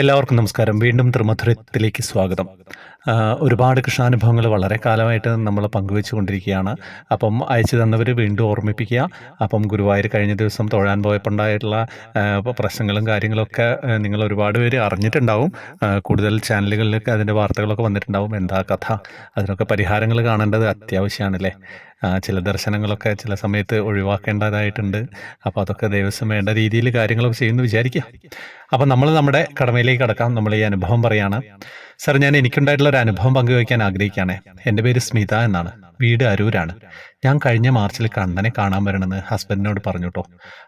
എല്ലാവർക്കും നമസ്കാരം. വീണ്ടും ത്രിമധുരത്തിലേക്ക് സ്വാഗതം. ഒരുപാട് കൃഷ്ണാനുഭവങ്ങൾ വളരെ കാലമായിട്ട് നമ്മൾ പങ്കുവെച്ചു കൊണ്ടിരിക്കുകയാണ് അപ്പം അയച്ചു തന്നവർ വീണ്ടും ഓർമ്മിപ്പിക്കുക. അപ്പം ഗുരുവായൂർ കഴിഞ്ഞ ദിവസം തൊഴാൻ പോയപ്പോണ്ടായിട്ടുള്ള പ്രശ്നങ്ങളും കാര്യങ്ങളൊക്കെ നിങ്ങൾ ഒരുപാട് പേര് അറിഞ്ഞിട്ടുണ്ടാവും. കൂടുതൽ ചാനലുകളിലൊക്കെ അതിന്റെ വാർത്തകളൊക്കെ വന്നിട്ടുണ്ടാവും. എന്താ കഥ? അതിനൊക്കെ പരിഹാരങ്ങൾ കാണേണ്ടത് അത്യാവശ്യമാണല്ലേ? ചില ദർശനങ്ങളൊക്കെ ചില സമയത്ത് ഒഴിവാക്കേണ്ടതായിട്ടുണ്ട്. അപ്പോൾ അതൊക്കെ ദേവസ്വം വേണ്ട രീതിയിൽ കാര്യങ്ങളൊക്കെ ചെയ്യുമെന്ന് വിചാരിക്കുക. അപ്പം നമ്മൾ നമ്മുടെ കടമയിലേക്ക് കടക്കാം. നമ്മൾ ഈ അനുഭവം പറയാണ്. സാർ ഞാൻ എനിക്കുണ്ടായിട്ടുള്ള ഒരു അനുഭവം പങ്കുവയ്ക്കാൻ ആഗ്രഹിക്കുകയാണ്. എന്റെ പേര് സ്മിത എന്നാണ്. വീട് അരൂരാണ്. ഞാൻ കഴിഞ്ഞ മാർച്ചിൽ കണ്ണനെ കാണാൻ വരണമെന്ന് ഹസ്ബൻഡിനോട് പറഞ്ഞു കേട്ടോ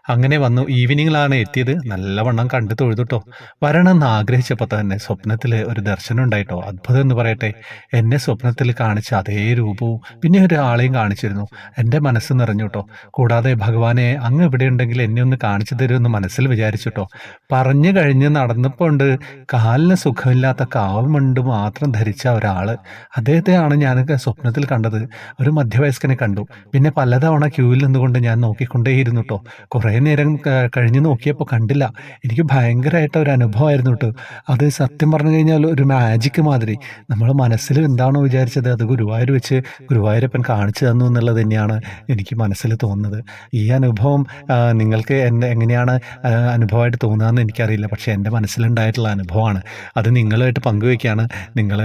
അങ്ങനെ വന്നു. ഈവനിങ്ങിലാണ് എത്തിയത്. നല്ലവണ്ണം കണ്ടു തൊഴുതുട്ടോ. വരണമെന്ന് ആഗ്രഹിച്ചപ്പോൾ തന്നെ സ്വപ്നത്തിൽ ഒരു ദർശനം ഉണ്ടായിട്ടോ അത്ഭുതം എന്ന് പറയട്ടെ. എന്നെ സ്വപ്നത്തിൽ കാണിച്ച അതേ രൂപവും പിന്നെ ഒരാളെയും കാണിച്ചിരുന്നു. എന്റെ മനസ്സ് നിറഞ്ഞു കേട്ടോ കൂടാതെ ഭഗവാനെ അങ്ങ് ഇവിടെ ഉണ്ടെങ്കിൽ എന്നെ ഒന്ന് കാണിച്ചു തരുമെന്ന് മനസ്സിൽ വിചാരിച്ചിട്ടോ പറഞ്ഞു കഴിഞ്ഞ് നടന്നപ്പോൾ ഉണ്ട് കാലിന് സുഖമില്ലാത്ത കാവുമുണ്ട് മാത്രം ധരിച്ച ഒരാൾ അദ്ദേഹത്തെയാണ് ഞാൻ സ്വപ്നത്തിൽ കണ്ടത്. ഒരു മധ്യവയസ്കനെ കണ്ടു. പിന്നെ പലതവണ ക്യൂവിൽ നിന്നുകൊണ്ട് ഞാൻ നോക്കിക്കൊണ്ടേയിരുന്നു കേട്ടോ കുറേ നേരം കഴിഞ്ഞ് നോക്കിയപ്പോൾ കണ്ടില്ല. എനിക്ക് ഭയങ്കരമായിട്ട് ഒരു അനുഭവമായിരുന്നു കേട്ടോ അത് സത്യം പറഞ്ഞു കഴിഞ്ഞാൽ ഒരു മാജിക് മാതിരി. നമ്മൾ മനസ്സിൽ എന്താണോ വിചാരിച്ചത് അത് ഗുരുവായൂർ വെച്ച് ഗുരുവായൂരപ്പൻ കാണിച്ചു തന്നു എന്നുള്ളത് തന്നെയാണ് എനിക്ക് മനസ്സിൽ തോന്നുന്നത്. ഈ അനുഭവം നിങ്ങൾക്ക് എന്നെ എങ്ങനെയാണ് അനുഭവമായിട്ട് തോന്നുകയെന്ന് എനിക്കറിയില്ല. പക്ഷേ എന്റെ മനസ്സിലുണ്ടായിട്ടുള്ള അനുഭവമാണ്. അത് നിങ്ങളുമായിട്ട് പങ്കുവയ്ക്കുകയാണ് നിങ്ങൾ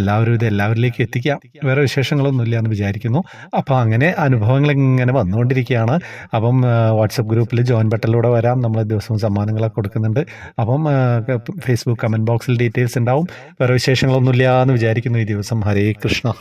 എല്ലാവരും ഇത് എല്ലാവരിലേക്കും എത്തിക്കാം. വേറെ വിശേഷങ്ങളൊന്നുമില്ല എന്ന് വിചാരിക്കുന്നു. അപ്പോൾ അങ്ങനെ അനുഭവങ്ങൾ ഇങ്ങനെ വന്നുകൊണ്ടിരിക്കുകയാണ്. അപ്പം വാട്സപ്പ് ഗ്രൂപ്പിൽ ജോയിൻ ബട്ടണിലൂടെ വരാം. നമ്മൾ ദിവസവും സമ്മാനങ്ങളൊക്കെ കൊടുക്കുന്നുണ്ട്. അപ്പം ഫേസ്ബുക്ക് കമന്റ് ബോക്സിൽ ഡീറ്റെയിൽസ് ഉണ്ടാവും. വേറെ വിശേഷങ്ങളൊന്നുമില്ല എന്ന് വിചാരിക്കുന്നു ഈ ദിവസം. ഹരേ കൃഷ്ണ.